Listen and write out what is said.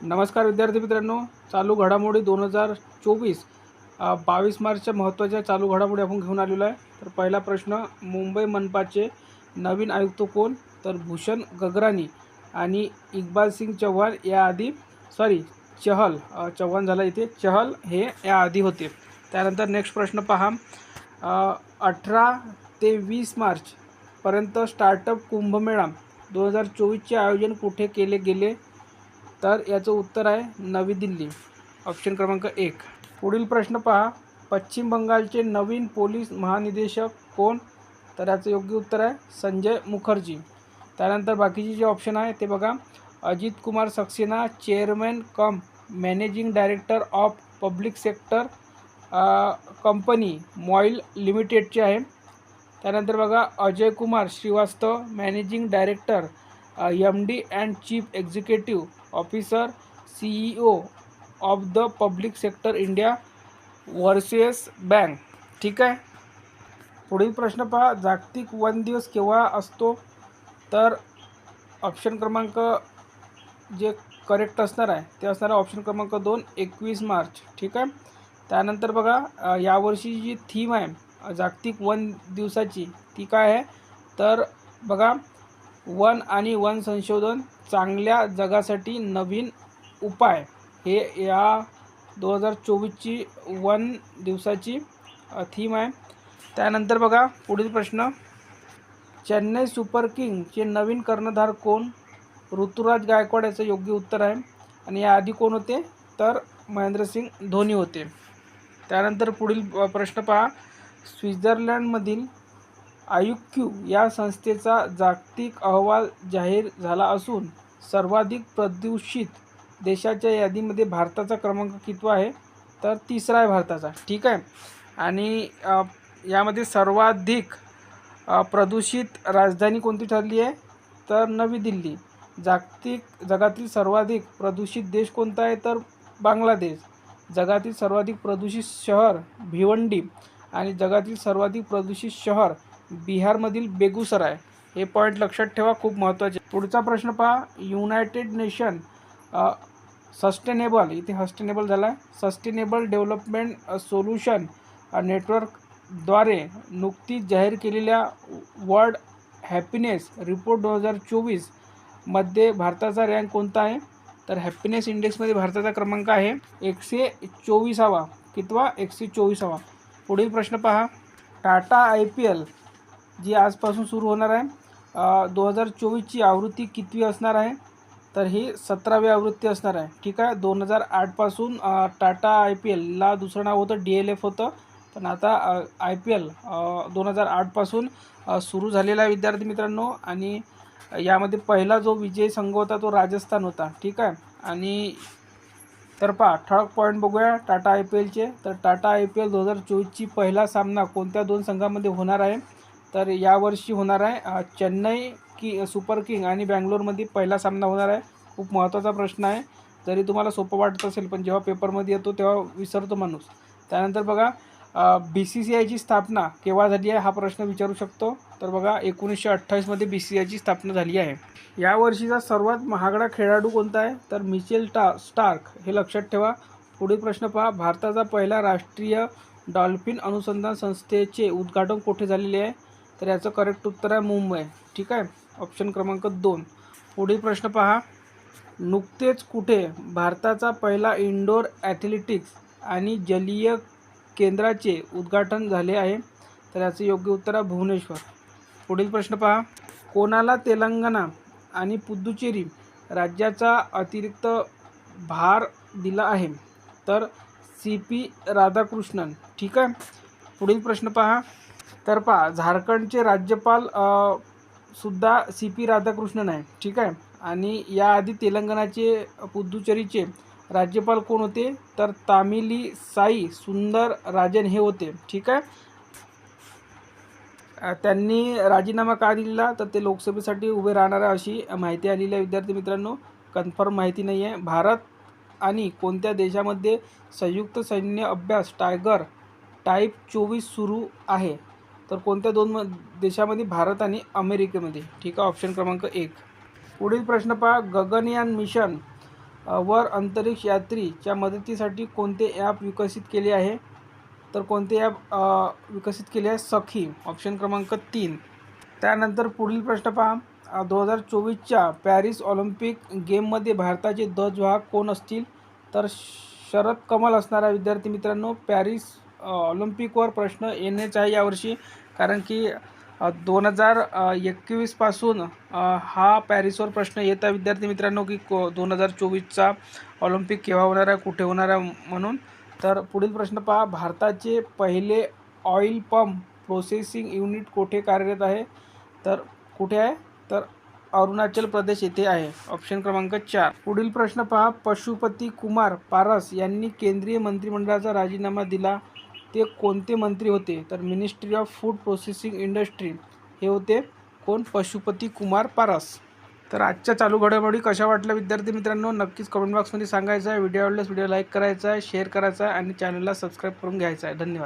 नमस्कार विद्यार्थी मित्रांनो चालू घडामोडी दोन हजार चोवीस बावीस मार्चच्या महत्त्वाच्या चालू घडामोडी आपण घेऊन आलेलो आहे. तर पहिला प्रश्न मुंबई मनपाचे नवीन आयुक्त कोण? तर भूषण गगरानी आणि इक्बाल सिंग चव्हाण याआधी सॉरी चहल चव्हाण झाला इथे. चहल हे याआधी होते. त्यानंतर नेक्स्ट प्रश्न पहा. अठरा ते वीस मार्चपर्यंत स्टार्टअप कुंभमेळा दोन हजार चोवीसचे आयोजन कुठे केले गेले? तर याचं उत्तर आहे नवी दिल्ली. ऑप्शन क्रमांक एक. पुढील प्रश्न पहा. पश्चिम बंगालचे नवीन पोलीस महानिदेशक कोण? तर याचं योग्य उत्तर आहे संजय मुखर्जी. त्यानंतर बाकीचे जे ऑप्शन आहे ते बघा. Ajit Kumar Saxena chairman cum managing director of public sector company MOIL लिमिटेडचे आहे. त्यानंतर बघा Ajay Kumar Shrivastava managing director M D and chief executive officer C E O of the public sector India versus bank. ठीक आहे? पुढील प्रश्न पहा. जागतिक वन दिवस केव्हा असतो? तर ऑप्शन क्रमांक जे करेक्ट असणार आहे ते असणार आहे ऑप्शन क्रमांक दोन एकवीस मार्च. ठीक आहे? त्यानंतर बघा यावर्षी जी थीम आहे जागतिक वन दिवसाची ती काय आहे? तर बघा वन आणि वन संशोधन चांगल्या जगासाठी नवीन उपाय. हे या दोन हजार चोवीसची वन दिवसाची थीम आहे. त्यानंतर बघा पुढील प्रश्न. चेन्नई सुपर किंगचे नवीन कर्णधार कोण? ऋतुराज गायकवाड याचं योग्य उत्तर आहे. आणि याआधी कोण होते? तर महेंद्रसिंग धोनी होते. त्यानंतर पुढील प्रश्न पहा. स्वित्झर्लंडमधील आयुक्यू या संस्थेचा जागतिक अहवाल जाहीर झाला असून सर्वाधिक प्रदूषित देशाच्या यादीमध्ये भारताचा क्रमांक कितवा आहे? तर तिसरा आहे भारताचा. ठीक आहे? आणि यामध्ये सर्वाधिक प्रदूषित राजधानी कोणती ठरली आहे? तर नवी दिल्ली. जागतिक जगातील सर्वाधिक प्रदूषित देश कोणता आहे? तर बांगलादेश. जगातील सर्वाधिक प्रदूषित शहर भिवंडी आणि जगातील सर्वाधिक प्रदूषित शहर बिहारमधील बेगुसराय हे पॉईंट लक्षात ठेवा खूप महत्त्वाचे. पुढचा प्रश्न पहा. युनायटेड नेशन सस्टेनेबल इथे सस्टेनेबल झाला आहे सस्टेनेबल डेव्हलपमेंट सोल्युशन नेटवर्कद्वारे नुकतीच जाहीर केलेल्या वर्ल्ड हॅपीनेस रिपोर्ट दोन हजार चोवीसमध्ये भारताचा रँक कोणता आहे? तर हॅपीनेस इंडेक्समध्ये भारताचा क्रमांक आहे एकशे चोवीसावा कितवा एकशे चोवीसावा. पुढील प्रश्न पहा. Tata I P L G आजपासून सुरू होणार आहे. दोन हजार चोवीसची आवृत्ती कितवी असणार आहे? तर ही सतरावी आवृत्ती असणार आहे. ठीक आहे? दोन हजार आठपासून टाटा आय पी एलला दुसरं नाव होतं डी एल एफ होतं. पण आता आय पी एल दोन हजार आठपासून सुरू झालेला आहे विद्यार्थी मित्रांनो. आणि यामध्ये पहिला जो विजयी संघ होता तो राजस्थान होता. ठीक आहे? आणि तर पहा ठळक पॉईंट बघूया टाटा आय पी एलचे. तर टाटा आय पी एल दोन हजार चोवीसची पहिला सामना कोणत्या दोन संघामध्ये होणार आहे? तर यावर्षी होणार आहे चेन्नई की सुपर किंग आणि बँगलोरमध्ये पहिला सामना होणार आहे. खूप महत्त्वाचा प्रश्न आहे. जरी तुम्हाला सोपं वाटत असेल पण जेव्हा पेपरमध्ये येतो तेव्हा विसरतो माणूस. त्यानंतर बघा बी सी सी आयची स्थापना केव्हा झाली आहे हा प्रश्न विचारू शकतो. तर बघा एकोणीसशे अठ्ठावीसमध्ये बी सी सी आयची स्थापना झाली आहे. यावर्षीचा सर्वात महागडा खेळाडू कोणता आहे? तर मिचेल टा स्टार्क. हे लक्षात ठेवा. पुढील प्रश्न पहा. भारताचा पहिला राष्ट्रीय डॉल्फिन अनुसंधान संस्थेचे उद्घाटन कुठे झालेले आहे? तर याचं करेक्ट उत्तर आहे मुंबई. ठीक आहे? ऑप्शन क्रमांक दोन. पुढील प्रश्न पहा. नुकतेच कुठे भारताचा पहिला इंडोर ॲथलेटिक्स आणि जलीय केंद्राचे उद्घाटन झाले आहे? तर याचं योग्य उत्तर आहे भुवनेश्वर. पुढील प्रश्न पहा. कोणाला तेलंगणा आणि पुद्दुचेरी राज्याचा अतिरिक्त भार दिला आहे? तर सी पी राधाकृष्णन. ठीक आहे? पुढील प्रश्न पहा. तर पहा झारखंडचे राज्यपाल सुद्धा सी पी राधाकृष्णन आहे ठीक आहे? आणि याआधी तेलंगणाचे पुद्दुचेरीचे राज्यपाल कोण होते? तर तामिली साई सुंदर राजन हे होते ठीक आहे? त्यांनी राजीनामा का दिला? तर ते लोकसभेसाठी उभे राहणार आहे अशी माहिती आलेली आहे. विद्यार्थी मित्रांनो कन्फर्म माहिती नाही आहे. भारत आणि कोणत्या देशामध्ये संयुक्त सैन्य अभ्यास टायगर टाईप चोवीस सुरू आहे? तर कोणत्या दोन म देशामध्ये? भारत आणि अमेरिकेमध्ये. ठीक आहे ऑप्शन क्रमांक एक. पुढील प्रश्न पहा. गगनयान मिशन वर अंतरिक्ष यात्रीच्या मदतीसाठी कोणते ॲप विकसित केले आहे? तर कोणते ॲप विकसित केले आहे? सखी ऑप्शन क्रमांक तीन. त्यानंतर पुढील प्रश्न पहा. दोन हजार चोवीसच्या पॅरिस ऑलिम्पिक गेममध्ये भारताचे ध्वजवाहक कोण असतील? तर शरद कमल असणारा विद्यार्थी मित्रांनो पॅरिस ऑलिम्पिकवर प्रश्न येणेच आहे यावर्षी. कारण की दोन हजार एकवीसपासून हा पॅरिसवर प्रश्न येत आहे विद्यार्थी मित्रांनो की को दोन हजार चोवीसचा ऑलिम्पिक केव्हा होणार आहे कुठे होणार आहे म्हणून. तर पुढील प्रश्न पहा. भारताचे पहिले ऑइल पंप प्रोसेसिंग युनिट कुठे कार्यरत आहे? तर कुठे आहे? तर अरुणाचल प्रदेश येथे आहे. ऑप्शन क्रमांक चार. पुढील प्रश्न पहा. पशुपती कुमार पारस यांनी केंद्रीय मंत्रिमंडळाचा राजीनामा दिला. ते कोणते मंत्री होते? तर Ministry of Food Processing Industry हे होते कोण? पशुपती कुमार पारस. तर आजच्या चालू घडामोडी कशा वाटल्या विद्यार्थी मित्रांनो? नक्कीच कमेंट बॉक्समध्ये सांगायचं आहे. व्हिडिओ आवडल्यास व्हिडिओ लाईक करायचा आहे शेअर करायचा आहे आणि चॅनलला सबस्क्राईब करून घ्यायचा आहे. धन्यवाद.